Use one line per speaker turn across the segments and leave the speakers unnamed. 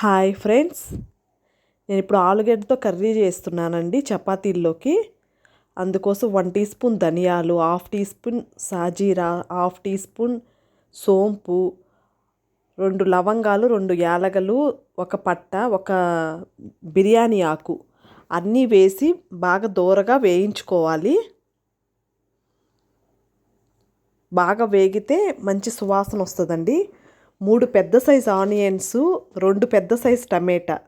Hi friends. నేను ఇప్పుడు ఆలుగడ్డతో curry చేస్తున్నానండి చపాతీల్లోకి. అందుకోసం వన్ టీ స్పూన్ ధనియాలు హాఫ్ టీ స్పూన్ సాజీరా హాఫ్ టీ స్పూన్ సోంపు రెండు లవంగాలు రెండు యాలగలు ఒక పట్ట ఒక బిర్యానీ ఆకు అన్నీ వేసి బాగా దూరగా వేయించుకోవాలి. బాగా వేగితే మంచి సువాసన వస్తుందండి. మూడు పెద్ద సైజు ఆనియన్స్ రెండు పెద్ద సైజు టమాటా.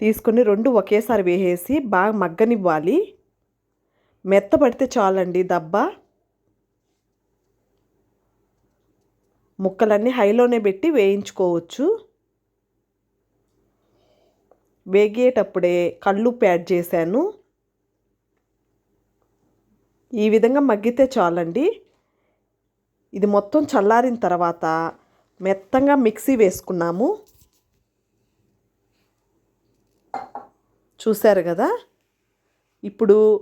తీసుకొని రెండు ఒకేసారి వేసేసి బాగా మగ్గనివ్వాలి. మెత్తబడితే చాలండి దబ్బ. ముక్కలన్నీ హైలోనే పెట్టి వేయించుకోవచ్చు. వేగేటప్పుడే కళ్ళు ప్యాడ్ చేశాను. ఈ విధంగా మగ్గితే చాలండి. ఇది మొత్తం చల్లారిన తర్వాత మెత్తంగా మిక్సీ వేసుకున్నాము. చూశారు కదా? ఇప్పుడు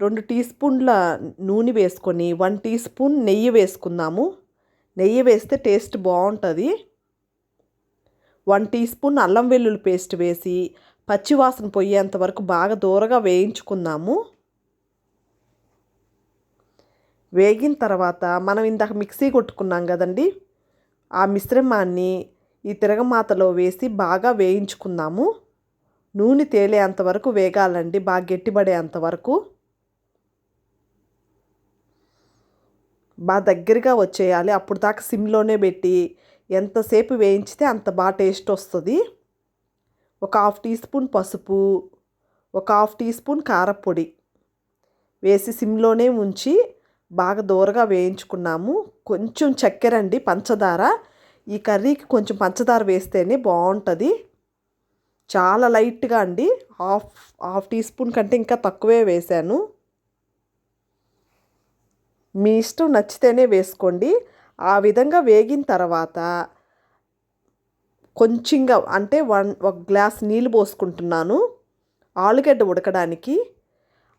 రెండు టీ స్పూన్ల నూనె వేసుకొని వన్ టీ స్పూన్ నెయ్యి వేసుకుందాము నెయ్యి వేస్తే టేస్ట్ బాగుంటుంది. వన్ టీ స్పూన్ అల్లం వెల్లుల్లి పేస్ట్ వేసి పచ్చివాసన పోయేంత వరకు బాగా దూరగా వేయించుకుందాము వేగిన తర్వాత మనం ఇందాక మిక్సీ కొట్టుకున్నాం కదండి? ఆ మిశ్రమాన్ని ఈ తిరగమాతలో వేసి బాగా వేయించుకుందాము. నూనె తేలేంత వరకు వేగాలండి బాగా గట్టిపడేంత వరకు. బాగా దగ్గరగా వచ్చేయాలి. అప్పుడు దాకా సిమ్లోనే పెట్టి ఎంతసేపు వేయించితే అంత బాగా టేస్ట్ వస్తుంది. ఒక హాఫ్ టీ స్పూన్ పసుపు ఒక హాఫ్ టీ స్పూన్ కారపొడి వేసి సిమ్లోనే ఉంచి బాగా దూరగా వేయించుకున్నాము. కొంచెం చక్కెర అండి పంచదార. ఈ కర్రీకి కొంచెం పంచదార వేస్తేనే బాగుంటుంది. చాలా లైట్గా అండి. హాఫ్ హాఫ్ టీ స్పూన్ కంటే ఇంకా తక్కువే వేశాను. మీ ఇష్టం నచ్చితేనే వేసుకోండి. ఆ విధంగా వేగిన తర్వాత కొంచెంగా అంటే వన్ ఒక గ్లాస్ నీళ్ళు పోసుకుంటున్నాను. ఆలుగడ్డ ఉడకడానికి.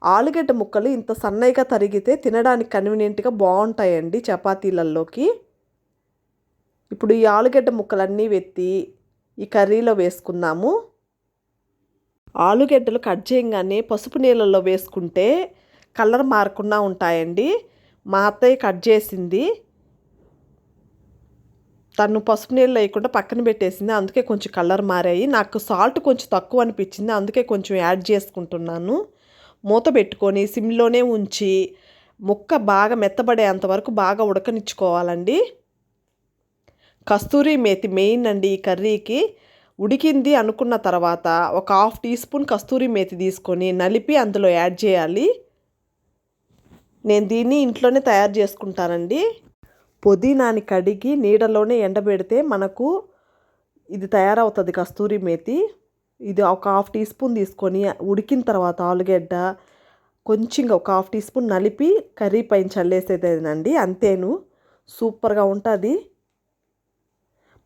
ఆలుగడ్డ ముక్కలు ఇంత సన్నగా తరిగితే తినడానికి కన్వీనియంట్గా బాగుంటాయండి చపాతీలలోకి ఇప్పుడు ఈ ఆలుగడ్డ ముక్కలన్నీ వెత్తి ఈ కర్రీలో వేసుకుందాము. ఆలుగడ్డలు కట్ చేయగానే పసుపు నీళ్ళల్లో వేసుకుంటే కలర్ మారకుండా ఉంటాయండి. మా అత్తయ్య కట్ చేసింది. తను పసుపు నీళ్ళు వేయకుండా పక్కన పెట్టేసింది. అందుకే కొంచెం కలర్ మారాయి. నాకు సాల్ట్ కొంచెం తక్కువ అనిపించింది. అందుకే కొంచెం యాడ్ చేసుకుంటున్నాను. మూత పెట్టుకొని సిమ్లోనే ఉంచి ముక్క బాగా మెత్తబడేంత వరకు బాగా ఉడకనిచ్చుకోవాలండి. కస్తూరి మేతి మెయిన్ అండి ఈ కర్రీకి. ఉడికింది అనుకున్న తర్వాత ఒక హాఫ్ టీ స్పూన్ కస్తూరి మేతి తీసుకొని నలిపి అందులో యాడ్ చేయాలి. నేను దీన్ని ఇంట్లోనే తయారు చేసుకుంటానండి. పుదీనాని కడిగి నీడలోనే ఎండబెడితే మనకు ఇది తయారవుతుంది కస్తూరి మేతి. ఇది ఒక హాఫ్ టీ స్పూన్ తీసుకొని ఉడికిన తర్వాత ఆలుగడ్డ కొంచెం ఒక హాఫ్ టీ స్పూన్ నలిపి కర్రీ పైన చల్లేసేదేనండి. అంతేను. సూపర్గా ఉంటుంది.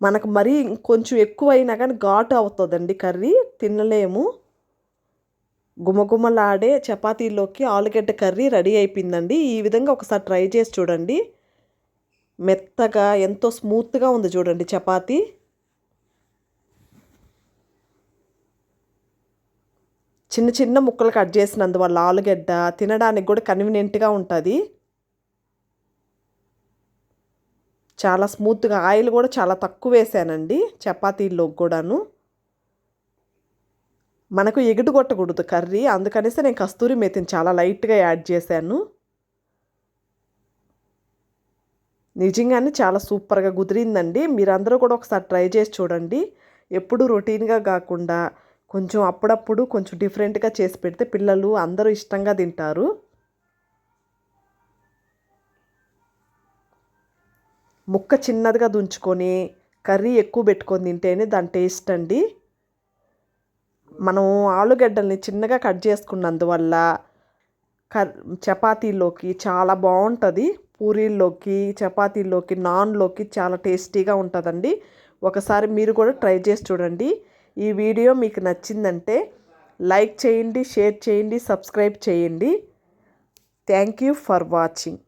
మనకు మరీ కొంచెం ఎక్కువైనా కానీ ఘాటు అవుతుందండి కర్రీ. తినలేము. గుమగుమలాడే చపాతీలోకి ఆలుగడ్డ కర్రీ రెడీ అయిపోయిందండి. ఈ విధంగా ఒకసారి ట్రై చేసి చూడండి. మెత్తగా ఎంతో స్మూత్గా ఉంది చూడండి చపాతీ. చిన్న చిన్న ముక్కలు కట్ చేసినందువల్ల ఆలుగడ్డ తినడానికి కూడా కన్వీనియంట్గా ఉంటుంది. చాలా స్మూత్గా ఆయిల్ కూడా చాలా తక్కువ వేసానండి చపాతీల్లో కూడాను. మనకు ఎగుడు కొట్టకూడదు కర్రీ అందుకనేసి నేను కస్తూరి మేతిని చాలా లైట్గా యాడ్ చేశాను. నిజంగానే చాలా సూపర్గా కుదిరిందండి. మీరందరూ కూడా ఒకసారి ట్రై చేసి చూడండి. ఎప్పుడు రొటీన్గా కాకుండా కొంచెం అప్పుడప్పుడు కొంచెం డిఫరెంట్గా చేసి పెడితే పిల్లలు అందరూ ఇష్టంగా తింటారు. ముక్క చిన్నదిగా దుంచుకొని కర్రీ ఎక్కువ పెట్టుకొని తింటేనే దాని టేస్ట్ అండి. మనం ఆలుగడ్డల్ని చిన్నగా కట్ చేసుకున్నందువల్ల కర్ చపాతీలోకి చాలా బాగుంటుంది పూరీల్లోకి చపాతీల్లోకి నాన్లోకి చాలా టేస్టీగా ఉంటుందండి. ఒకసారి మీరు కూడా ట్రై చేసి చూడండి. ఈ వీడియో మీకు నచ్చిందంటే లైక్ చేయండి షేర్ చేయండి సబ్స్క్రైబ్ చేయండి. Thank you for watching